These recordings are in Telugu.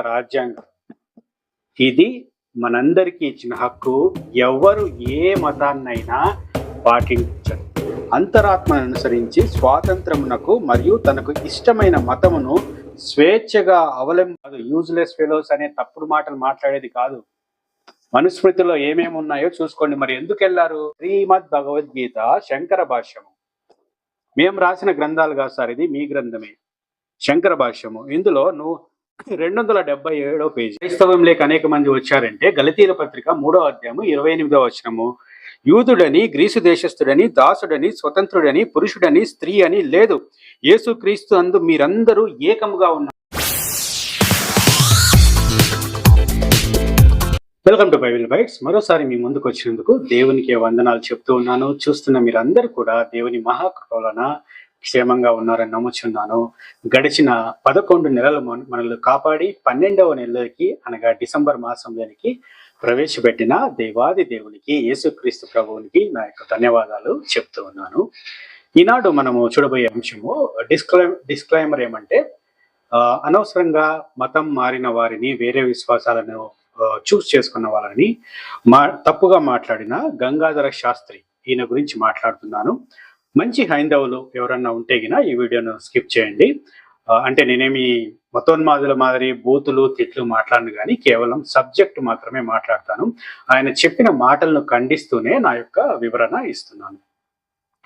రాజ్యాంగం. ఇది మనందరికీ ఇచ్చిన హక్కు. ఎవరు ఏ మతాన్నైనా పాటించరు. అంతరాత్మను అనుసరించి స్వాతంత్రమునకు మరియు తనకు ఇష్టమైన మతమును స్వేచ్ఛగా అవలంబ యూజ్లెస్ ఫెలోస్ అనే తప్పుడు మాటలు మాట్లాడేది కాదు. మనుస్మృతిలో ఏమేమి ఉన్నాయో చూసుకోండి. మరి ఎందుకు వెళ్ళారు? శ్రీమద్ భగవద్గీత శంకర భాష్యము. మేము రాసిన గ్రంథాలు కాదు సార్ ఇది మీ గ్రంథమే. శంకర భాష్యము. ఇందులో నువ్వు రెండు వందల డెబ్బై ఏడో పేజీ. క్రైస్తవం లేక అనేక మంది వచ్చారంటే గలతీల పత్రిక మూడో అధ్యాయము ఇరవై ఎనిమిదో వచనము. యూదుడని గ్రీసు దేశస్థుడని దాసుడని స్వతంత్రుడని పురుషుడని స్త్రీ అని లేదు. యేసు క్రీస్తు అందు మీరందరూ ఏకముగా ఉన్నారు. Welcome to Bible bites. మరోసారి మీ ముందుకు వచ్చినందుకు దేవునికి వందనాలు చెప్తూ ఉన్నాను. చూస్తున్న మీరందరూ కూడా దేవుని మహాకృపలన క్షేమంగా ఉన్నారని నమ్ముచున్నాను. గడిచిన పదకొండు నెలలు మనల్ని కాపాడి పన్నెండవ నెలలకి అనగా డిసెంబర్ మాసంలోనికి ప్రవేశపెట్టిన దేవాది దేవునికి యేసుక్రీస్తు ప్రభువునికి నా యొక్క ధన్యవాదాలు చెప్తూ ఉన్నాను. ఈనాడు మనము చూడబోయే అంశము డిస్క్లై డిస్క్లైమర్ ఏమంటే ఆ, అనవసరంగా మతం మారిన వారిని వేరే విశ్వాసాలను చూస్ చేసుకున్న వాళ్ళని మా తప్పుగా మాట్లాడిన గంగాధర శాస్త్రి ఈయన గురించి మాట్లాడుతున్నాను. మంచి హైందవులు ఎవరన్నా ఉంటే గిన ఈ వీడియోను స్కిప్ చేయండి. అంటే నేనేమి మతోన్మాదుల మాదిరి బూతులు తిట్లు మాట్లాడను కానీ కేవలం సబ్జెక్ట్ మాత్రమే మాట్లాడతాను. ఆయన చెప్పిన మాటలను ఖండిస్తూనే నా యొక్క వివరణ ఇస్తున్నాను.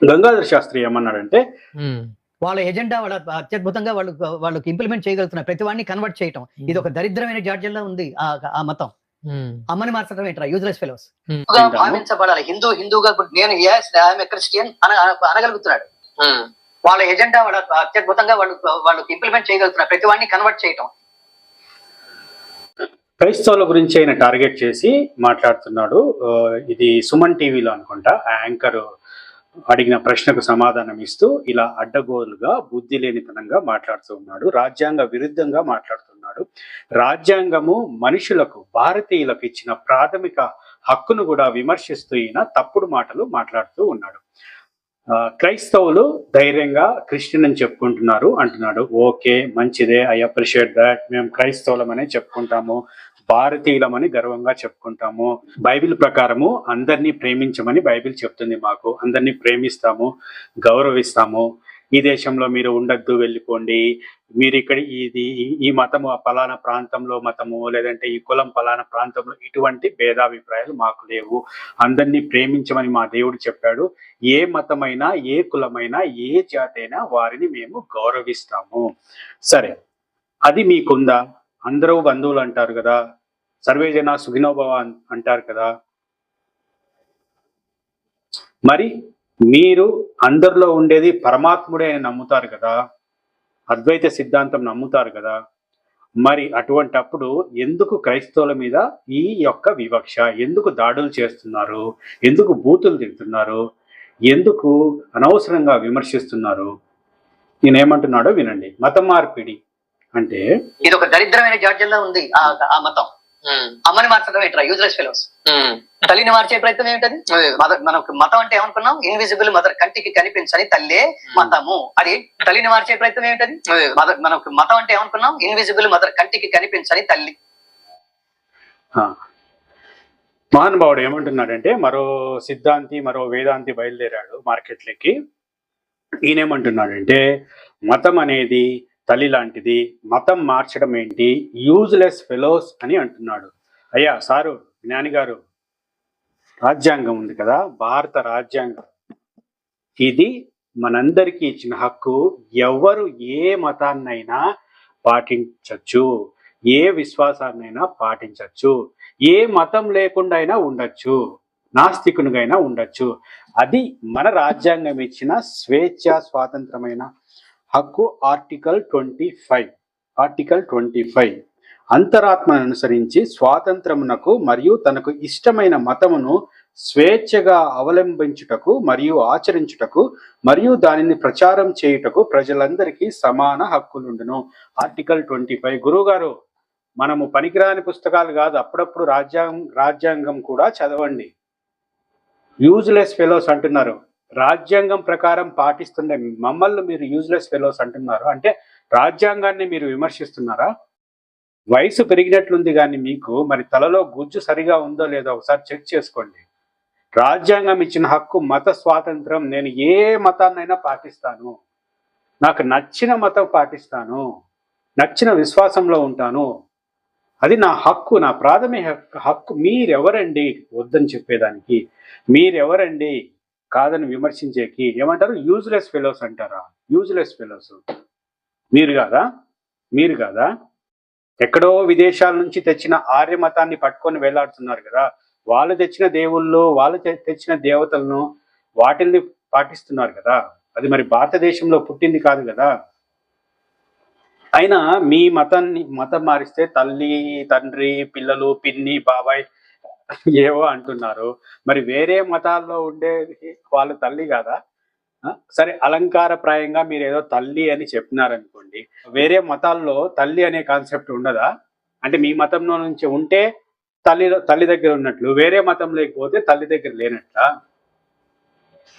గంగాధర శాస్త్రి ఏమన్నాడంటే వాళ్ళ ఎజెండా వాళ్ళ అత్యద్భుతంగా వాళ్ళు వాళ్ళకి ఇంప్లిమెంట్ చేయగలుగుతున్నారు ప్రతి వాడిని కన్వర్ట్ చేయటం. ఇది ఒక దరిద్రమైన జాడ్యంలో ఉంది ఆ మతం. అమ్మని మార్చడం ఏంట్రా? యూజ్లెస్ ఫెలోస్ భావించబడాలి హిందూ హిందూగా నేను ఎస్ ఐఎమ్ క్రిస్టియన్ అని అనగలుగుతున్నాడు. వాళ్ళ ఎజెండా వాళ్ళ అత్యద్భుతంగా వాళ్ళు వాళ్ళకి ఇంప్లిమెంట్ చేయగలుగుతున్నారు. ప్రతి వాడిని కన్వర్ట్ చేయటం. క్రైస్తవుల గురించి ఆయన టార్గెట్ చేసి మాట్లాడుతున్నాడు. ఇది సుమన్ టీవీలో అనుకుంటా. ఆ యాంకర్ అడిగిన ప్రశ్నకు సమాధానం ఇస్తూ ఇలా అడ్డగోలుగా బుద్ధి లేనితనంగా మాట్లాడుతూ ఉన్నాడు. రాజ్యాంగ విరుద్ధంగా మాట్లాడుతున్నాడు. రాజ్యాంగము మనుషులకు భారతీయులకు ఇచ్చిన ప్రాథమిక హక్కును కూడా విమర్శిస్తూ ఈయన తప్పుడు మాటలు మాట్లాడుతూ ఉన్నాడు. ఆ, క్రైస్తవులు ధైర్యంగా క్రిస్టియన్ అని చెప్పుకుంటున్నారు అంటున్నాడు. ఓకే మంచిదే ఐ అప్రిషియేట్ దాట్. మేము క్రైస్తవులమనే చెప్పుకుంటాము. భారతీయులమని గర్వంగా చెప్పుకుంటాము. బైబిల్ ప్రకారము అందరినీ ప్రేమించమని బైబిల్ చెప్తుంది మాకు. అందరినీ ప్రేమిస్తాము గౌరవిస్తాము. ఈ దేశంలో మీరు ఉండద్దు వెళ్ళిపోండి. మీరు ఇక్కడ ఇది ఈ- మతము ఆ పలానా ప్రాంతంలో మతము లేదంటే ఈ కులం పలానా ప్రాంతంలో ఇటువంటి భేదాభిప్రాయాలు మాకు లేవు. అందరినీ ప్రేమించమని మా దేవుడు చెప్పాడు. ఏ మతమైనా ఏ కులమైనా ఏ జాతి అయినా వారిని మేము గౌరవిస్తాము. సరే అది మీకుందా? అందరూ బంధువులు అంటారు కదా సర్వే జన సుఖినోభవ అంటారు కదా. మరి మీరు అందరిలో ఉండేది పరమాత్ముడే అని నమ్ముతారు కదా. అద్వైత సిద్ధాంతం నమ్ముతారు కదా. మరి అటువంటప్పుడు ఎందుకు క్రైస్తవుల మీద ఈ యొక్క వివక్ష? ఎందుకు దాడులు చేస్తున్నారు? ఎందుకు బూతులు తింటున్నారు? ఎందుకు అనవసరంగా విమర్శిస్తున్నారు? నేనేమంటున్నాడో వినండి. మత మార్పిడి అంటే ఇది ఒక దరిద్రమైన జాడ్యంలో ఉంది ఆ మతం. అమ్మని మార్చడం ఏంట్రా? యూజ్లెస్ ఫెలోస్ తల్లిని మార్చే ప్రయత్నం ఏమిటది మదర్ మనకు మతం అంటే ఏమనుకున్నాం? ఇన్విజిబుల్ మదర్ కంటికి కనిపించని తల్లే మతము. అది తల్లిని మార్చే ప్రయత్నం ఏమిటది మదర్ మనకు మతం అంటే ఏమనుకున్నాం? ఇన్విజిబుల్ మదర్ కంటికి కనిపించని తల్లి. ఆ, మహానుభావుడు ఏమంటున్నాడంటే మరో సిద్ధాంతి మరో వేదాంతి బయలుదేరాడు మార్కెట్లోకి ఈయనేమంటున్నాడంటే మతం అనేది తల్లి లాంటిది మతం మార్చడం ఏంటి యూజ్లెస్ ఫెలోస్ అని అంటున్నాడు. అయ్యా సారు జ్ఞాని గారు రాజ్యాంగం ఉంది కదా భారత రాజ్యాంగం. ఇది మనందరికీ ఇచ్చిన హక్కు ఎవరు ఏ మతాన్నైనా పాటించవచ్చు ఏ విశ్వాసాన్నైనా పాటించవచ్చు ఏ మతం లేకుండా అయినా ఉండొచ్చు నాస్తికునిగైనా ఉండొచ్చు. అది మన రాజ్యాంగం ఇచ్చిన స్వేచ్ఛ స్వాతంత్రమైన హక్కు article twenty five. Article twenty five. అంతరాత్మను అనుసరించి స్వాతంత్రమునకు మరియు తనకు ఇష్టమైన మతమును స్వేచ్ఛగా అవలంబించుటకు మరియు ఆచరించుటకు మరియు దానిని ప్రచారం చేయుటకు ప్రజలందరికీ సమాన హక్కులుండును. Article twenty five. గురువుగారు మనము పనికిరాని పుస్తకాలు కాదు. అప్పుడప్పుడు రాజ్యాంగం రాజ్యాంగం కూడా చదవండి. యూజ్లెస్ ఫెలోస్ అంటున్నారు. రాజ్యాంగం ప్రకారం పాటిస్తున్న మమ్మల్ని మీరు యూజ్లెస్ ఫెలోస్ అంటున్నారు. అంటే రాజ్యాంగాన్ని మీరు విమర్శిస్తున్నారా? వయసు పెరిగినట్లుంది కానీ మీకు మరి తలలో గుజ్జు సరిగా ఉందో లేదో ఒకసారి చెక్ చేసుకోండి. రాజ్యాంగం ఇచ్చిన హక్కు మత స్వాతంత్రం నేను ఏ మతాన్నైనా పాటిస్తాను. నాకు నచ్చిన మతం పాటిస్తాను. నచ్చిన విశ్వాసంలో ఉంటాను. అది నా హక్కు నా ప్రాథమిక హక్కు- హక్కు. మీరెవరండి? వద్దని చెప్పేదానికి. మీరెవరండి? కాదని విమర్శించేకి ఏమంటారు? యూజ్లెస్ ఫెలోస్ అంటారా? యూజ్లెస్ ఫెలోస్ మీరు కాదా? మీరు కాదా? ఎక్కడో విదేశాల నుంచి తెచ్చిన ఆర్య మతాన్ని పట్టుకొని వేలాడుతున్నారు కదా. వాళ్ళు తెచ్చిన దేవుళ్ళు వాళ్ళు తెచ్చిన దేవతలను వాటిల్ని పాటిస్తున్నారు కదా. అది మరి భారతదేశంలో పుట్టింది కాదు కదా. అయినా మీ మతాన్ని మతం మారిస్తే తల్లి తండ్రి పిల్లలు పిన్ని బాబాయ్ ఏవో అంటున్నారు. మరి వేరే మతాల్లో ఉండే వాళ్ళ తల్లి కాదా? సరే అలంకారప్రాయంగా మీరు ఏదో తల్లి అని చెప్పినారనుకోండి వేరే మతాల్లో తల్లి అనే కాన్సెప్ట్ ఉండదా? అంటే మీ మతంలో నుంచి ఉంటే తల్లి తల్లి దగ్గర ఉన్నట్లు వేరే మతం లేకపోతే తల్లి దగ్గర లేనట్లా?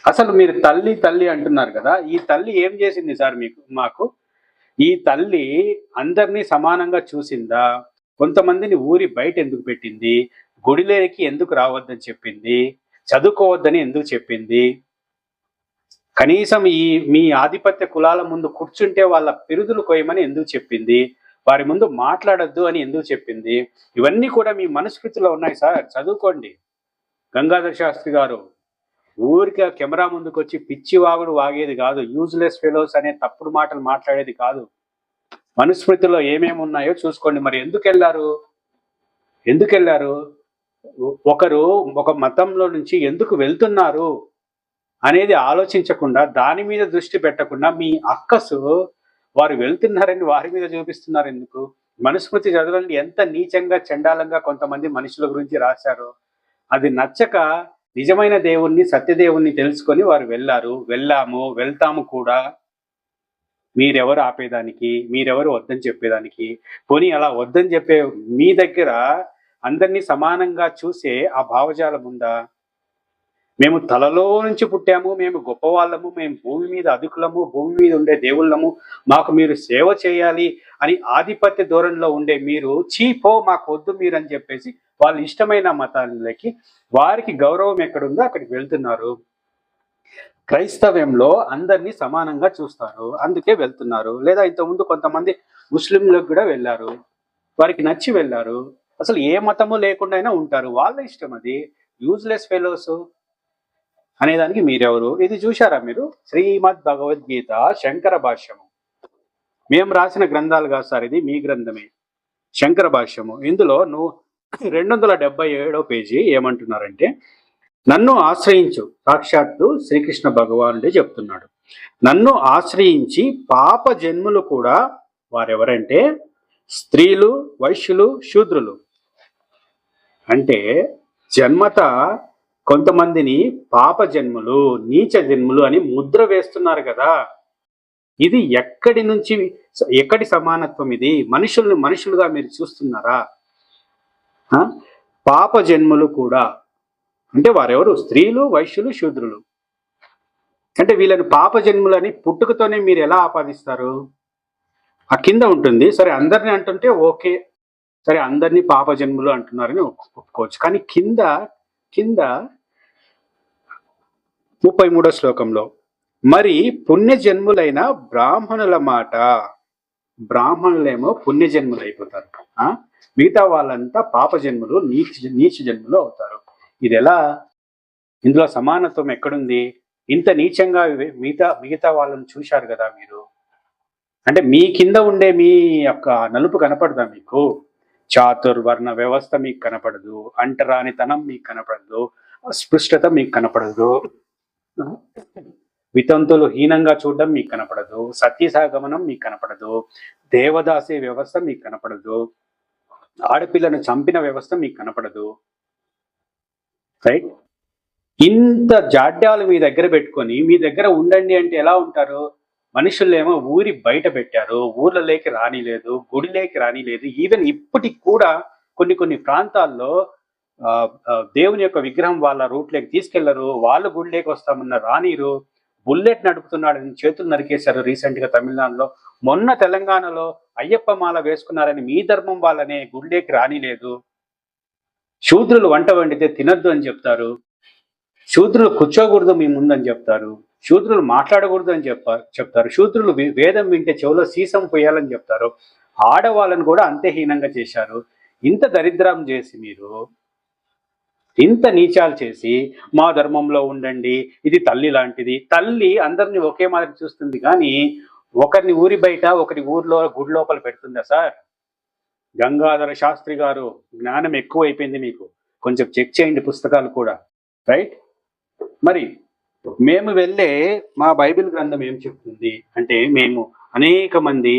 అసలు మీరు తల్లి తల్లి అంటున్నారు కదా ఈ తల్లి ఏం చేసింది సార్ మీకు మాకు? ఈ తల్లి అందరినీ సమానంగా చూసిందా? కొంతమందిని ఊరి బయట ఎందుకు పెట్టింది? గుడిలోకి ఎందుకు రావద్దని చెప్పింది? చదువుకోవద్దని ఎందుకు చెప్పింది? కనీసం ఈ మీ ఆధిపత్య కులాల ముందు కూర్చుంటే వాళ్ళ పిరుదులు కొయ్యమని ఎందుకు చెప్పింది? వారి ముందు మాట్లాడొద్దు అని ఎందుకు చెప్పింది? ఇవన్నీ కూడా మీ మనస్కృతిలో ఉన్నాయి సార్. చదువుకోండి. గంగాధర్ శాస్త్రి గారు ఊరికి కెమెరా ముందుకు వచ్చి పిచ్చి వాగుడు వాగేది కాదు. యూజ్లెస్ ఫెలోస్ అనే తప్పుడు మాటలు మాట్లాడేది కాదు. మనుస్మృతిలో ఏమేమి ఉన్నాయో చూసుకోండి. మరి ఎందుకు వెళ్ళారు ఎందుకు వెళ్ళారు ఒకరు ఒక మతంలో నుంచి ఎందుకు వెళ్తున్నారు అనేది ఆలోచించకుండా దాని మీద దృష్టి పెట్టకుండా మీ అక్కసు వారు వెళ్తున్నారని వారి మీద చూపిస్తున్నారు ఎందుకు? మనుస్మృతి చదవండి. ఎంత నీచంగా చండాలంగా కొంతమంది మనుషుల గురించి రాశారు. అది నచ్చక నిజమైన దేవుణ్ణి సత్యదేవుణ్ణి తెలుసుకొని వారు వెళ్ళారు. వెళ్ళాము వెళ్తాము కూడా. మీరెవరు ఆపేదానికి? మీరెవరు వద్దని చెప్పేదానికి? పోనీ అలా వద్దని చెప్పే మీ దగ్గర అందరినీ సమానంగా చూసే ఆ భావజాలం ఉందా? మేము తలలో నుంచి పుట్టాము మేము గొప్పవాళ్ళము మేము భూమి మీద అధికులము భూమి మీద ఉండే దేవుళ్ళము మాకు మీరు సేవ చేయాలి అని ఆధిపత్య ధోరణిలో ఉండే మీరు చీపో మాకు వద్దు మీరు అని చెప్పేసి వాళ్ళ ఇష్టమైన మతాలకి వారికి గౌరవం ఎక్కడుందో అక్కడికి వెళ్తున్నారు. క్రైస్తవ్యంలో అందరినీ సమానంగా చూస్తారు అందుకే వెళ్తున్నారు. లేదా ఇంతకుముందు కొంతమంది ముస్లింలకు కూడా వెళ్ళారు వారికి నచ్చి వెళ్ళారు. అసలు ఏ మతము లేకుండా అయినా ఉంటారు. వాళ్ళ ఇష్టం అది. యూజ్లెస్ ఫెలోస్ అనేదానికి మీరెవరు? ఇది చూశారా మీరు? శ్రీమద్ భగవద్గీత శంకర భాష్యము. మేము రాసిన గ్రంథాలు కాదు సార్ ఇది మీ గ్రంథమే. శంకర భాష్యము. ఇందులో నువ్వు రెండు వందల డెబ్బై ఏడో పేజీ ఏమంటున్నారంటే నన్ను ఆశ్రయించు. సాక్షాత్తు శ్రీకృష్ణ భగవానుడే చెప్తున్నాడు. నన్ను ఆశ్రయించి పాప జన్ములు కూడా వారెవరంటే స్త్రీలు వైశ్యులు శూద్రులు. అంటే జన్మత కొంతమందిని పాప జన్ములు నీచ జన్ములు అని ముద్ర వేస్తున్నారు కదా. ఇది ఎక్కడి నుంచి ఎక్కడి సమానత్వం ఇది? మనుషుల్ని మనుషులుగా మీరు చూస్తున్నారా? పాప జన్ములు కూడా. అంటే వారెవరు? స్త్రీలు వైశ్యులు శూద్రులు. అంటే వీళ్ళని పాప జన్ములని పుట్టుకతోనే మీరు ఎలా ఆపాదిస్తారు? ఆ కింద ఉంటుంది. సరే అందరిని అంటుంటే ఓకే. సరే అందరినీ పాప జన్ములు అంటున్నారని ఒప్పుకోవచ్చు. కానీ కింద కింద ముప్పై మూడో శ్లోకంలో మరి పుణ్య జన్ములైన బ్రాహ్మణుల మాట బ్రాహ్మణులేమో పుణ్య జన్ములు అయిపోతారు మిగతా వాళ్ళంతా పాప జన్ములు నీచ నీచ జన్ములు అవుతారు. ఇది ఎలా ఇందులో సమానత్వం ఎక్కడుంది? ఇంత నీచంగా మిగతా మిగతా వాళ్ళని చూశారు కదా మీరు? అంటే మీ కింద ఉండే మీ యొక్క నలుపు కనపడదా మీకు? చాతుర్వర్ణ వ్యవస్థ మీకు కనపడదు అంటరానితనం మీకు కనపడదు అస్పృష్టత మీకు కనపడదు వితంతులు హీనంగా చూడడం మీకు కనపడదు సత్యసాగమనం మీకు కనపడదు దేవదాసి వ్యవస్థ మీకు కనపడదు ఆడపిల్లను చంపిన వ్యవస్థ మీకు కనపడదు. రైట్? ఇంత జాడ్యాలు మీ దగ్గర పెట్టుకొని మీ దగ్గర ఉండండి అంటే ఎలా ఉంటారు? మనుషులేమో ఊరి బయట పెట్టారు ఊర్లలోకి రానిలేదు గుడిలోకి రానిలేదు. ఈవెన్ ఇప్పటికి కూడా కొన్ని కొన్ని ప్రాంతాల్లో ఆ, దేవుని యొక్క విగ్రహం వాళ్ళ రూట్లోకి తీసుకెళ్ళరు వాళ్ళు గుడిలోకి వస్తామన్న రానిరు బుల్లెట్ నడుపుతున్నాడని చేతులు నరికేశారు రీసెంట్గా తమిళనాడులో. మొన్న తెలంగాణలో అయ్యప్ప మాల వేసుకున్నారని మీ ధర్మం వాళ్ళనే గుళ్ళేకి రానిలేదు. శూద్రులు వంట వండితే తినద్దు అని చెప్తారు. శూద్రులు కూర్చోకూడదు మీ ముందని చెప్తారు. శూద్రులు మాట్లాడకూడదు అని చెప్ప చెప్తారు. శూద్రులు వే- వేదం వింటే చెవులో సీసం పోయాలని చెప్తారు. ఆడవాళ్ళని కూడా అంతే హీనంగా చేశారు. ఇంత దరిద్రం చేసి మీరు ఇంత నీచాలు చేసి మా ధర్మంలో ఉండండి ఇది తల్లి లాంటిది. తల్లి అందరిని ఒకే మాదిరి చూస్తుంది కానీ ఒకరిని ఊరి బయట ఒకరి ఊర్లో గుడి లోపల పెడుతుందా సార్? గంగాధర శాస్త్రి గారు జ్ఞానం ఎక్కువ అయిపోయింది మీకు. కొంచెం చెక్ చేయండి పుస్తకాలు కూడా. రైట్? మరి మేము వెళ్ళే మా బైబిల్ గ్రంథం ఏం చెప్తుంది? అంటే మేము అనేక మంది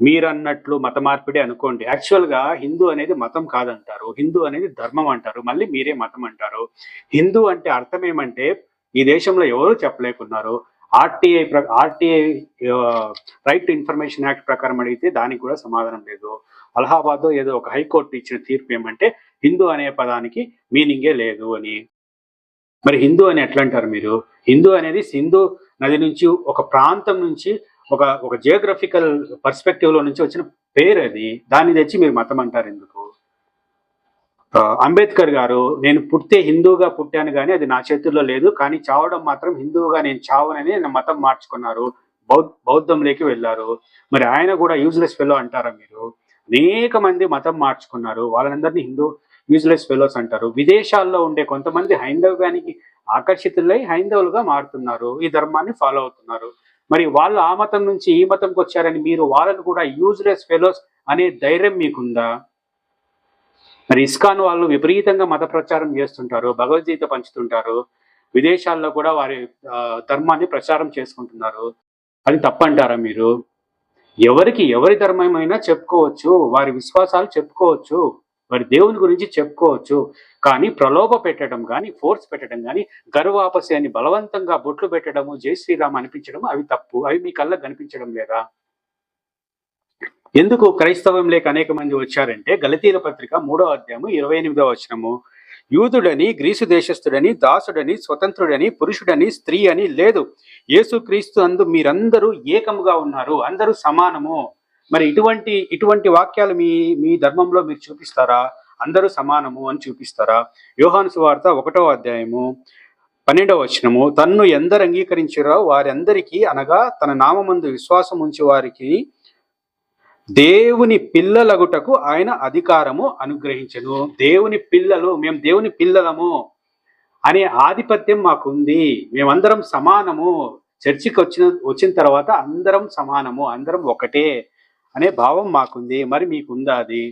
మీరన్నట్లు మత మార్పిడి అనుకోండి. యాక్చువల్గా హిందూ అనేది మతం కాదంటారు. హిందూ అనేది ధర్మం అంటారు. మళ్ళీ మీరే మతం అంటారు. హిందూ అంటే అర్థం ఏమంటే ఈ దేశంలో ఎవరు చెప్పలేకున్నారు. RTI RTI right to information act ప్రకారం అడిగితే దానికి కూడా సమాధానం లేదు. అలహాబాద్ ఏదో ఒక హైకోర్టు ఇచ్చిన తీర్పు ఏమంటే హిందూ అనే పదానికి మీనింగే లేదు అని. మరి హిందూ అని ఎట్లా అంటారు మీరు? హిందూ అనేది సింధు నది నుంచి ఒక ప్రాంతం నుంచి ఒక ఒక జియోగ్రఫికల్ పర్స్పెక్టివ్లో నుంచి వచ్చిన పేరు అది. దాన్ని తెచ్చి మీరు మతం అంటారు ఎందుకు? అంబేద్కర్ గారు నేను పుట్టే హిందూగా పుట్టాను కానీ అది నా చేతుల్లో లేదు కానీ చావడం మాత్రం హిందువుగా నేను చావనని నా మతం మార్చుకున్నారు. బౌద్ధ బౌద్ధంలోకి వెళ్ళారు. మరి ఆయన కూడా యూజ్లెస్ ఫెలో అంటారా మీరు? అనేక మంది మతం మార్చుకున్నారు. వాళ్ళందరినీ హిందూ యూజ్లెస్ ఫెలోస్ అంటారు. విదేశాల్లో ఉండే కొంతమంది హైందవ్యానికి ఆకర్షితులై హైందవులుగా మారుతున్నారు. ఈ ధర్మాన్ని ఫాలో అవుతున్నారు. మరి వాళ్ళు ఆ మతం నుంచి ఈ మతంకి వచ్చారని మీరు వాళ్ళను కూడా యూజ్లెస్ ఫెలోస్ అనే ధైర్యం మీకుందా? మరి ఇస్కాన్ వాళ్ళు విపరీతంగా మత ప్రచారం చేస్తుంటారు భగవద్గీత పంచుతుంటారు. విదేశాల్లో కూడా వారి ధర్మాన్ని ప్రచారం చేసుకుంటున్నారు. అది తప్పంటారా మీరు? ఎవరికి ఎవరి ధర్మమైనా చెప్పుకోవచ్చు వారి విశ్వాసాలు చెప్పుకోవచ్చు. వారి దేవుని గురించి చెప్పుకోవచ్చు. కానీ ప్రలోభ పెట్టడం కానీ ఫోర్స్ పెట్టడం కానీ గర్వాపసి అని బలవంతంగా బొట్లు పెట్టడము జై శ్రీరామ్ అనిపించడం అవి తప్పు. అవి మీ కళ్ళకు కనిపించడం లేదా? ఎందుకు క్రైస్తవం లేక అనేక మంది వచ్చారంటే గలతీల పత్రిక మూడో అధ్యాయము ఇరవై ఎనిమిదో వచనము. యూదుడని గ్రీసు దేశస్థుడని దాసుడని స్వతంత్రుడని పురుషుడని స్త్రీ అని లేదు. యేసుక్రీస్తు అందు మీరందరూ ఏకముగా ఉన్నారు. అందరూ సమానము. మరి ఇటువంటి ఇటువంటి వాక్యాలు మీ మీ ధర్మంలో మీరు చూపిస్తారా? అందరూ సమానము అని చూపిస్తారా? యోహాను సువార్త ఒకటో అధ్యాయము పన్నెండవ వచనము. తన్ను ఎందరు అంగీకరించారో వారందరికీ అనగా తన నామందు విశ్వాసం ఉంచి వారికి దేవుని పిల్లలగుటకు ఆయన అధికారము అనుగ్రహించను. దేవుని పిల్లలు మేము దేవుని పిల్లలము అనే ఆధిపత్యం మాకుంది. మేమందరం సమానము. చర్చికి వచ్చిన వచ్చిన తర్వాత అందరం సమానము. అందరం ఒకటే. అనే భావం మాకుంది. మరి మీకుందా అది?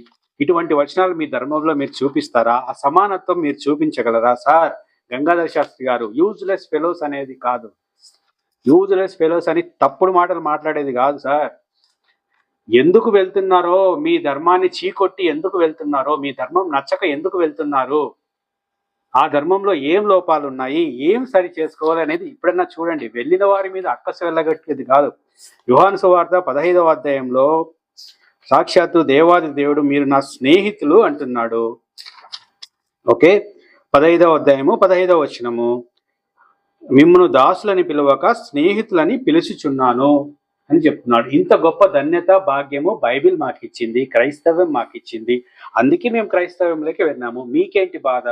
ఇటువంటి వచనాలు మీ ధర్మంలో మీరు చూపిస్తారా? ఆ సమానత్వం మీరు చూపించగలరా? సార్ గంగాధర శాస్త్రి గారు యూజ్లెస్ ఫెలోస్ అనేది కాదు. యూజ్లెస్ ఫెలోస్ అని తప్పుడు మాటలు మాట్లాడేది కాదు సార్. ఎందుకు వెళ్తున్నారో మీ ధర్మాన్ని చీకొట్టి ఎందుకు వెళ్తున్నారో మీ ధర్మం నచ్చక ఎందుకు వెళ్తున్నారు? ఆ ధర్మంలో ఏం లోపాలు ఉన్నాయి ఏం సరి చేసుకోవాలి అనేది ఇప్పుడన్నా చూడండి. వెళ్ళిన వారి మీద అక్కసు వెళ్ళగట్టేది కాదు. యుహాను సువార్త పదహైదవ అధ్యాయంలో సాక్షాత్తు దేవాది దేవుడు మీరు నా స్నేహితులు అంటున్నాడు. ఓకే? పదహైదవ అధ్యాయము పదహైదవ వచనము. మిమ్మను దాసులని పిలవక స్నేహితులని పిలుచుచున్నాను అని చెప్తున్నాడు. ఇంత గొప్ప ధన్యత భాగ్యము బైబిల్ మాకు ఇచ్చింది క్రైస్తవం మాకు ఇచ్చింది అందుకే మేము క్రైస్తవంలోకి వెళ్ళాము మీకేంటి బాధ?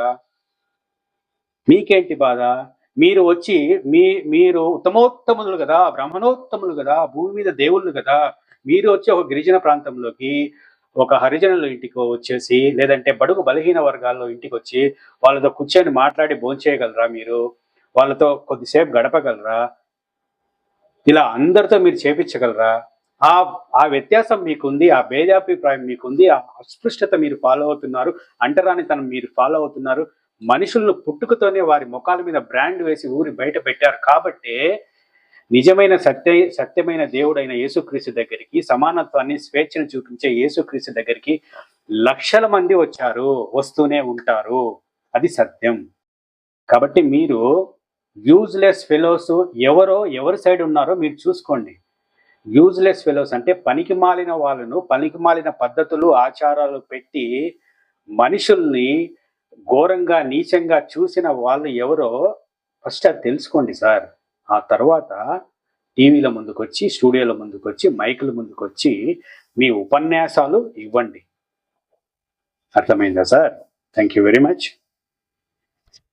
మీకేంటి బాధ? మీరు వచ్చి మీ మీరు ఉత్తమోత్తములు కదా బ్రహ్మణోత్తములు కదా భూమి మీద దేవుళ్ళు కదా మీరు వచ్చి ఒక గిరిజన ప్రాంతంలోకి ఒక హరిజనుల ఇంటికి వచ్చేసి లేదంటే బడుగు బలహీన వర్గాల్లో ఇంటికి వచ్చి వాళ్ళతో కూర్చొని మాట్లాడి భోంచేయగలరా మీరు? వాళ్ళతో కొద్దిసేపు గడపగలరా? ఇలా అందరితో మీరు చేపించగలరా? ఆ ఆ వ్యత్యాసం మీకుంది ఆ భేదాభిప్రాయం మీకుంది ఆ అస్పృష్టత మీరు ఫాలో అవుతున్నారు అంటరానితనం మీరు ఫాలో అవుతున్నారు. మనుషులను పుట్టుకతోనే వారి ముఖాల మీద బ్రాండ్ వేసి ఊరి బయట పెట్టారు. కాబట్టి నిజమైన సత్య సత్యమైన దేవుడైన యేసుక్రీస్తు దగ్గరికి సమానత్వాన్ని స్వేచ్ఛను చూపించే యేసుక్రీస్తు దగ్గరికి లక్షల మంది వచ్చారు వస్తూనే ఉంటారు. అది సత్యం. కాబట్టి మీరు యూజ్లెస్ ఫెలోస్ ఎవరో ఎవరి సైడ్ ఉన్నారో మీరు చూసుకోండి. యూజ్లెస్ ఫెలోస్ అంటే పనికి మాలిన వాళ్ళను పనికి మాలిన పద్ధతులు ఆచారాలు పెట్టి మనుషుల్ని ఘోరంగా నీచంగా చూసిన వాళ్ళు ఎవరో ఫస్ట్ అది తెలుసుకోండి సార్. ఆ తర్వాత టీవీల ముందుకొచ్చి స్టూడియోల ముందుకొచ్చి మైకుల ముందుకొచ్చి మీ ఉపన్యాసాలు ఇవ్వండి. అర్థమైందా sir? Thank you very much